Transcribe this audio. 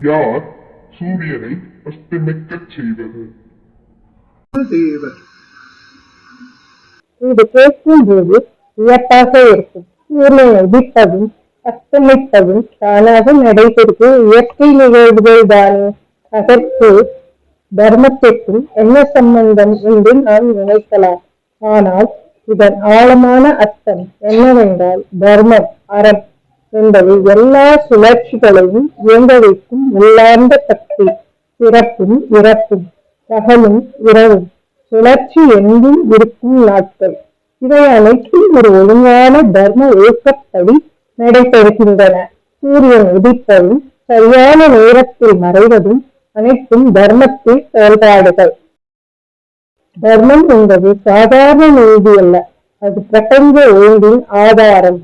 யார் சூரியனை அஸ்தமிக்கச் செய்வது? தேவர். இது கேட்கும்போது வியப்பாக இருக்கும். சூரியன் உதிப்பதும் அஸ்தமிப்பதும் தானாக நடைபெறுவது இயற்கை நிகழ்வுகள் தானே. அதற்கு தர்மத்திற்கும் என்ன சம்பந்தம் என்று நாம் நினைக்கலாம். ஆனால் இதன் ஆழமான அர்த்தம் என்னவென்றால் தர்மம் அறம் என்பது எல்லா சுழற்சிகளையும் இயங்க வைக்கும் உள்ளார்ந்த சக்தி. பிறப்பும் இறப்பும் பகலும் இரவும் சுழற்சி எங்கும் இருக்கும் நாட்கள். இவை அனைத்தும் ஒரு ஒழுங்கான தர்ம ஒழுக்கப்படி நடைபெறுகின்றன. சூரியன் உதிப்பதும் சரியான நேரத்தில் மறைவதும் அனைத்தும் தர்மத்தில் செயல்பாடுகள். தர்மம் என்பது சாதாரண நீதி அல்ல அது பிரபஞ்ச ஒழுங்கின் ஆதாரம்.